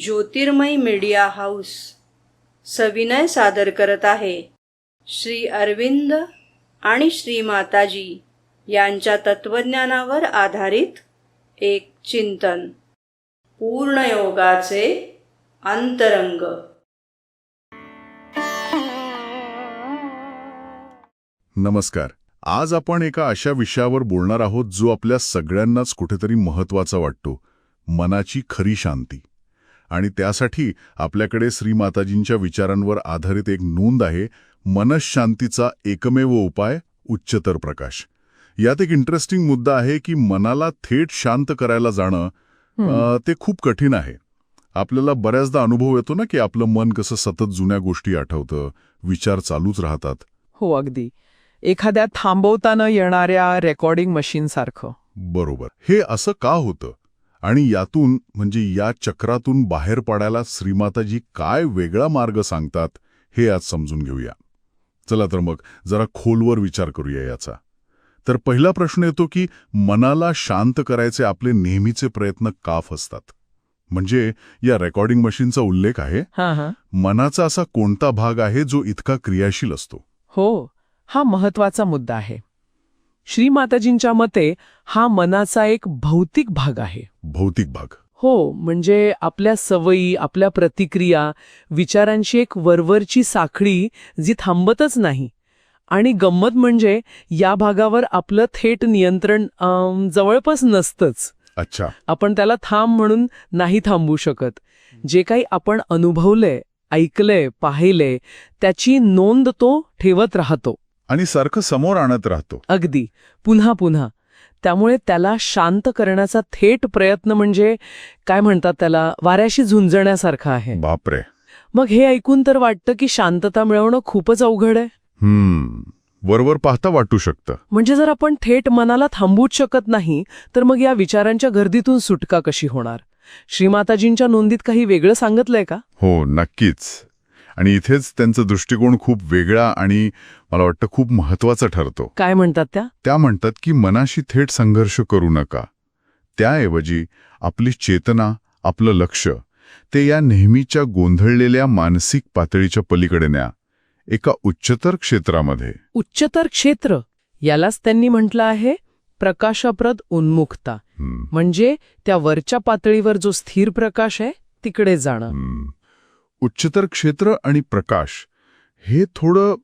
ज्योतिर्मय media house सविनय सादर करत आहे. श्री अरविंद आणि श्री माताजी यांच्या तत्वज्ञानावर आधारित एक चिंतन. पूर्णयोगाचे अंतरंग. नमस्कार. आज आपण एका अशा विषयावर बोलणार आहोत जो आपल्या सगळ्यांनाच कुठेतरी महत्त्वाचा वाटतो. मनाची खरी शांती. आणि त्यासाठी आपल्याकडे श्रीमाताजींच्या विचारांवर आधारित एक नोंद आहे मनशांतीचा एकमेव उपाय उच्चतर प्रकाश. यात एक इंटरेस्टिंग मुद्दा आहे की मनाला थेट शांत करायला जाणं ते खूप कठीण आहे. आपल्याला बऱ्याचदा अनुभव येतो ना की आपलं मन कसं सतत जुन्या गोष्टी आठवतं विचार चालूच राहतात. हो अगदी. एखाद्या थांबवताना येणाऱ्या रेकॉर्डिंग मशीनसारखं बरोबर. हे असं का होतं? आणि यातून म्हणजे या चक्रातून बाहेर पडायला श्रीमाताजी काय वेगळा मार्ग सांगतात हे आज समजून घेऊया. चला तर मग जरा खोलवर विचार करूया याचा. तर पहिला प्रश्न येतो की मनाला शांत करायचे आपले नेहमीचे प्रयत्न का फसतात? म्हणजे या रेकॉर्डिंग मशीनचा उल्लेख आहे हां हां. मनाचा असा कोणता भाग आहे जो इतका क्रियाशील असतो? हो हा महत्त्वाचा मुद्दा आहे. श्रीमाताजींच्या मते हा मनाचा एक भौतिक भाग आहे. भौतिक भाग. हो म्हणजे आपल्या सवयी आपल्या प्रतिक्रिया विचारांची एक वरवरची साखळी जी थांबतच नाही. आणि गंमत म्हणजे या भागावर आपलं थेट नियंत्रण जवळपास नसतंच. अच्छा. आपण त्याला थांब म्हणून नाही थांबवू शकत. जे काही आपण अनुभवलंय ऐकलंय पाहिलंय त्याची नोंद तो ठेवत राहतो. आणि सारखं समोर आणत राहतो. अगदी. पुन्हा पुन्हा. त्यामुळे त्याला शांत करण्याचा थेट प्रयत्न म्हणजे काय म्हणतात त्याला वाऱ्याशी झुंजण्यासारखा आहे. बापरे. मग हे ऐकून तर वाटतं की शांतता मिळवणं खूपच अवघड आहे. हम्म. वरवर पाहता वाटू शकतं. म्हणजे जर आपण थेट मनाला थांबवूच शकत नाही तर मग या विचारांच्या गर्दीतून सुटका कशी होणार? श्रीमाताजींच्या नोंदीत काही वेगळं सांगितलंय का? हो नक्कीच. आणि इथेच त्यांचा दृष्टिकोन खूप वेगळा आणि मला वाटतं खूप महत्त्वाचा ठरतो. काय म्हणतात त्या? त्या म्हणतात की मनाशी थेट संघर्ष करू नका. त्याऐवजी आपली चेतना आपलं लक्ष ते या नेहमीच्या गोंधळलेल्या मानसिक पातळीच्या पलीकडे न्या. एका उच्चतर क्षेत्रामध्ये. उच्चतर क्षेत्र? यालाच त्यांनी म्हटलं आहे प्रकाशप्रद उन्मुखता. म्हणजे त्या वरच्या पातळीवर जो स्थिर प्रकाश आहे तिकडे जाणं. उच्चतर क्षेत्र आणि प्रकाश हे थोडं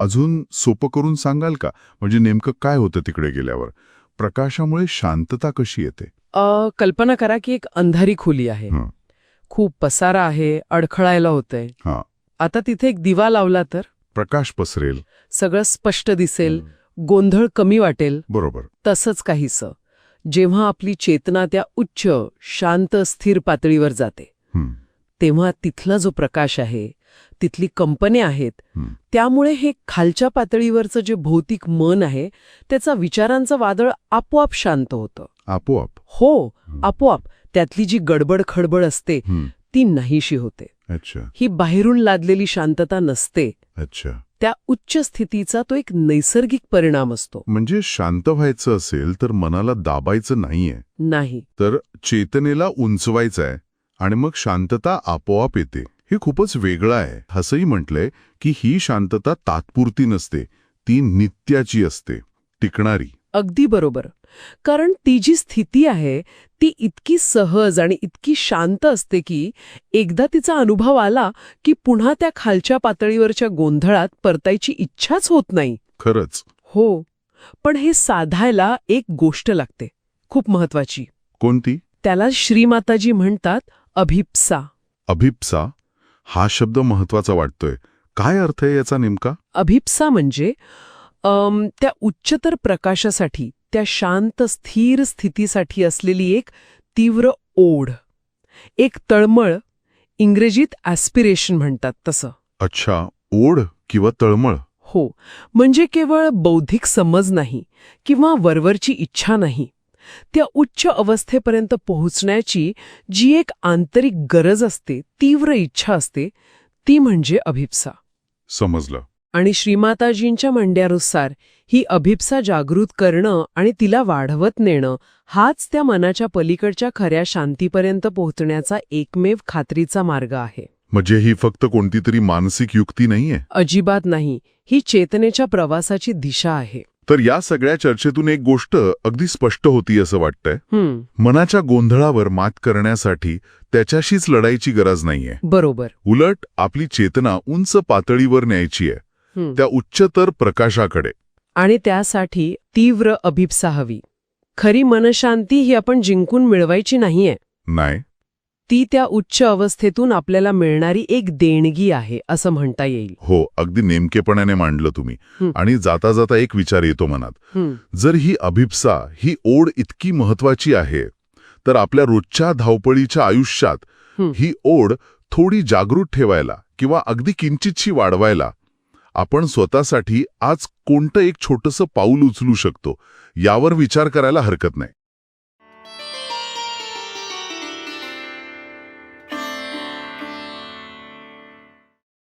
अजून सोपं करून सांगाल का? म्हणजे नेमकं काय होतं तिकडे गेल्यावर? प्रकाशामुळे शांतता कशी येते? कल्पना करा की एक अंधारी खोली आहे. खूप पसारा आहे अडखळायला होतंय. हा. आता तिथे एक दिवा लावला तर? प्रकाश पसरेल. सगळं स्पष्ट दिसेल गोंधळ कमी वाटेल. बरोबर. तसंच काहीसं. जेव्हा आपली चेतना त्या उच्च शांत स्थिर पातळीवर जाते. तेव्हा तिथला जो प्रकाश आहे तिथली कंपने आहेत. त्यामुळे हे खालच्या पातळीवरचं जे भौतिक मन आहे त्याचा विचारांचं वादळ आपोआप शांत होतं. आपोआप. हो आपोआप. त्यातली जी गडबड खडबड असते ती नाहीशी होते. अच्छा. ही बाहेरून लादलेली शांतता नसते. अच्छा. त्या उच्च स्थितीचा तो एक नैसर्गिक परिणाम असतो. म्हणजे शांत व्हायचं असेल तर मनाला दाबायचं नाहीये. नाही. तर चेतनेला उंचवायचं आहे आणि मग शांतता आपोआप येते. हे खूपच वेगळं आहे. असंही म्हटलंय की ही शांतता तात्पुरती नसते. ती नित्याची असते. टिकणारी. अगदी बरोबर. कारण ती जी स्थिती आहे ती इतकी सहज आणि इतकी शांत असते की एकदा तिचा अनुभव आला की पुन्हा त्या खालच्या पातळीवरच्या गोंधळात परतायची इच्छाच होत नाही. खरंच. हो. पण हे साधायला एक गोष्ट लागते. खूप महत्वाची कोणती? त्याला श्रीमाताजी म्हणतात अभिप्सा. अभिप्सा? हा शब्द महत्त्वाचा वाटतोय. काय अर्थ आहे याचा नेमका? अभिप्सा म्हणजे त्या उच्चतर प्रकाशासाठी त्या शांत स्थिर स्थितीसाठी असलेली एक तीव्र ओढ. एक तळमळ इंग्रजीत ॲस्पिरेशन म्हणतात तसं. अच्छा ओढ किंवा तळमळ. हो म्हणजे केवळ बौद्धिक समज नाही किंवा वरवरची इच्छा नाही. त्या उच्च अवस्थेपर्यंत पोहोचण्याची जी एक आंतरिक गरज असते तीव्र इच्छा असते ती म्हणजे अभिप्सा. समजलं. आणि श्रीमाताजींच्या म्हणण्यानुसार ही अभिप्सा जागृत करणं आणि तिला वाढवत नेणं हाच त्या मनाच्या पलीकडच्या खऱ्या शांतीपर्यंत पोहोचण्याचा एकमेव खात्रीचा मार्ग आहे. म्हणजे ही फक्त कोणती तरी मानसिक युक्ती नाहीये? अजिबात नाही. ही चेतनेच्या प्रवासाची दिशा आहे. तर या सगळ्या चर्चेतून एक गोष्ट अगदी स्पष्ट होती असं वाटतंय. मनाच्या गोंधळावर मात करण्यासाठी त्याच्याशीच लढायची गरज नाहीये. बरोबर. उलट आपली चेतना उंच पातळीवर न्यायची आहे. त्या उच्चतर प्रकाशाकडे. आणि त्यासाठी तीव्र अभिप्सा हवी. खरी मनशांती ही आपण जिंकून मिळवायची नाहीये. नाही. ती त्या उच्च अवस्थेतून आपल्याला मिळणारी एक देणगी आहे असं म्हणता येईल. हो अगदी नेमकेपणाने मांडलं तुम्ही. आणि जाता जाता एक विचार येतो मनात. जर ही अभिप्सा ही ओढ इतकी महत्वाची आहे तर आपल्या रोजच्या धावपळीच्या आयुष्यात हं. ही ओढ थोडी जागृत ठेवायला किंवा अगदी किंचितशी वाढवायला आपण स्वतःसाठी आज कोणतं एक छोटंसं पाऊल उचलू शकतो यावर विचार करायला हरकत नाही.